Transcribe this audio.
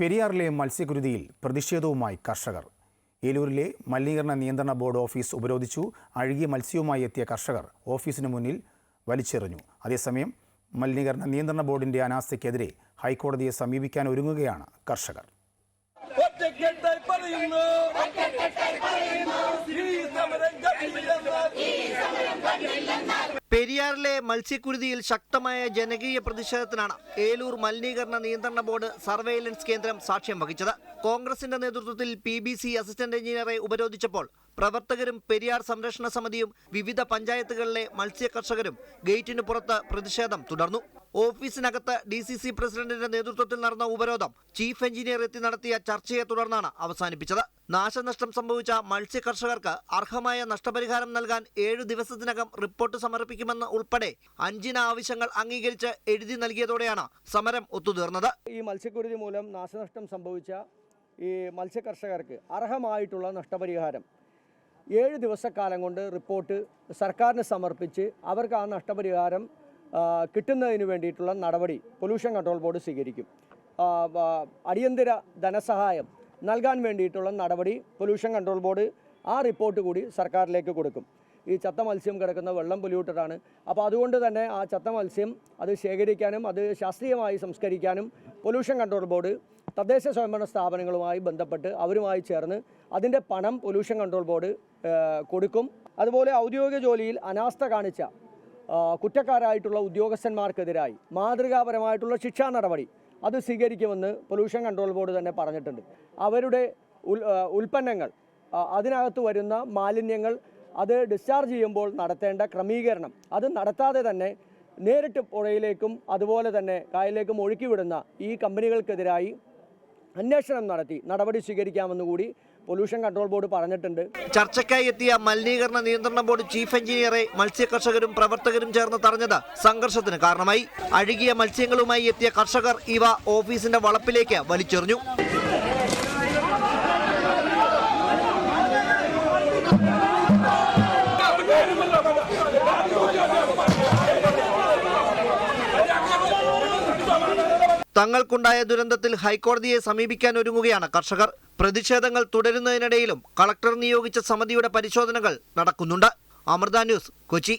പെരിയാറിലെ മത്സ്യകുരുതിയിൽ പ്രതിഷേധവുമായി കർഷകർ. ഏലൂരിലെ മലിനീകരണ നിയന്ത്രണ ബോർഡ് ഓഫീസ് ഉപരോധിച്ചു. അഴുകിയ മത്സ്യവുമായി എത്തിയ കർഷകർ ഓഫീസിന് മുന്നിൽ വലിച്ചെറിഞ്ഞു. അതേസമയം മലിനീകരണ നിയന്ത്രണ ബോർഡിന്റെ അനാസ്ഥയ്ക്കെതിരെ ഹൈക്കോടതിയെ സമീപിക്കാൻ ഒരുങ്ങുകയാണ് കർഷകർ ഒറ്റക്കെട്ടായി പറയുന്നു ഈ സമരം കണ്ടില്ലെന്ന് പെരിയാറിലെ മത്സ്യക്കുരുതിയിൽ ശക്തമായ ജനകീയ പ്രതിഷേധത്തിനാണ് ഏലൂർ മലിനീകരണ നിയന്ത്രണ ബോർഡ് സർവൈലൻസ് കേന്ദ്രം സാക്ഷ്യം വഹിച്ചത്. കോൺഗ്രസിന്റെ നേതൃത്വത്തിൽ പി ബി സി അസിസ്റ്റന്റ് എഞ്ചിനീയറെ ഉപരോധിച്ചപ്പോൾ പ്രവർത്തകരും പെരിയാർ സംരക്ഷണ സമിതിയും വിവിധ പഞ്ചായത്തുകളിലെ മത്സ്യ കർഷകരും ഗേറ്റിന് പുറത്ത് പ്രതിഷേധം തുടർന്നു. ഓഫീസിനകത്ത് ഡി സി സി പ്രസിഡന്റിന്റെ നേതൃത്വത്തിൽ നടന്ന ഉപരോധം ചീഫ് എഞ്ചിനീയർ എത്തി നടത്തിയ ചർച്ചയെ തുടർന്നാണ് അവസാനിപ്പിച്ചത്. നാശനഷ്ടം സംഭവിച്ച മത്സ്യ കർഷകർക്ക് അർഹമായ നഷ്ടപരിഹാരം നൽകാൻ ഏഴു ദിവസത്തിനകം റിപ്പോർട്ട് സമർപ്പിക്കുമെന്ന് ഉൾപ്പെടെ അഞ്ചിന ആവശ്യങ്ങൾ അംഗീകരിച്ച് എഴുതി നൽകിയതോടെയാണ് സമരം ഒത്തുതീർന്നത്. ഈ മത്സ്യക്കുരുതി മൂലം നാശനഷ്ടം സംഭവിച്ച ഈ മത്സ്യ കർഷകർക്ക് അർഹമായിട്ടുള്ള നഷ്ടപരിഹാരം ഏഴ് ദിവസക്കാലം കൊണ്ട് റിപ്പോർട്ട് സർക്കാരിന് സമർപ്പിച്ച് അവർക്ക് ആ നഷ്ടപരിഹാരം കിട്ടുന്നതിന് വേണ്ടിയിട്ടുള്ള നടപടി പൊല്യൂഷൻ കൺട്രോൾ ബോർഡ് സ്വീകരിക്കും. അടിയന്തര ധനസഹായം നൽകാൻ വേണ്ടിയിട്ടുള്ള നടപടി പൊല്യൂഷൻ കൺട്രോൾ ബോർഡ് ആ റിപ്പോർട്ട് കൂടി സർക്കാരിലേക്ക് കൊടുക്കും. ഈ ചത്ത മത്സ്യം കിടക്കുന്ന വെള്ളം പൊല്യൂട്ടഡാണ് അപ്പോൾ അതുകൊണ്ട് തന്നെ ആ ചത്ത മത്സ്യം അത് ശേഖരിക്കാനും അത് ശാസ്ത്രീയമായി സംസ്കരിക്കാനും പൊല്യൂഷൻ കൺട്രോൾ ബോർഡ് തദ്ദേശ സ്വയംഭരണ സ്ഥാപനങ്ങളുമായി ബന്ധപ്പെട്ട് അവരുമായി ചേർന്ന് അതിന്റെ പണം പൊല്യൂഷൻ കൺട്രോൾ ബോർഡ് കൊടുക്കും. അതുപോലെ ഔദ്യോഗിക ജോലിയിൽ അനാസ്ഥ കാണിച്ച കുറ്റക്കാരായിട്ടുള്ള ഉദ്യോഗസ്ഥന്മാർക്കെതിരായി മാതൃകാപരമായിട്ടുള്ള ശിക്ഷാ നടപടി അത് സ്വീകരിക്കുമെന്ന് പൊല്യൂഷൻ കൺട്രോൾ ബോർഡ് തന്നെ പറഞ്ഞിട്ടുണ്ട്. അവരുടെ ഉൽ ഉൽപ്പന്നങ്ങൾ അതിനകത്ത് വരുന്ന മാലിന്യങ്ങൾ അത് ഡിസ്ചാർജ് ചെയ്യുമ്പോൾ നടത്തേണ്ട ക്രമീകരണം. അത് നടത്താതെ തന്നെ നേരിട്ട് പുഴയിലേക്കും അതുപോലെ തന്നെ കായലിലേക്കും ഒഴുക്കിവിടുന്ന ഈ കമ്പനികൾക്കെതിരായി അന്വേഷണം നടത്തി. നടപടി സ്വീകരിക്കാമെന്ന് കൂടി പൊല്യൂഷൻ കൺട്രോൾ ബോർഡ് പറഞ്ഞിട്ടുണ്ട്. ചർച്ചയ്ക്കായി എത്തിയ മലിനീകരണ നിയന്ത്രണ ബോർഡ് ചീഫ് എഞ്ചിനീയറെ മത്സ്യ കർഷകരും പ്രവർത്തകരും ചേർന്ന് തടഞ്ഞത് സംഘർഷത്തിന് കാരണമായി. അഴുകിയ മത്സ്യങ്ങളുമായി എത്തിയ കർഷകർ ഇവ ഓഫീസിന്റെ വളപ്പിലേക്ക് വലിച്ചെറിഞ്ഞു. തങ്ങൾക്കുണ്ടായ ദുരന്തത്തിൽ ഹൈക്കോടതിയെ സമീപിക്കാൻ ഒരുങ്ങുകയാണ് കർഷകർ. പ്രതിഷേധങ്ങൾ തുടരുന്നതിനിടയിലും കളക്ടർ നിയോഗിച്ച സമിതിയുടെ പരിശോധനകൾ നടക്കുന്നുണ്ട്. അമൃത ന്യൂസ് കൊച്ചി.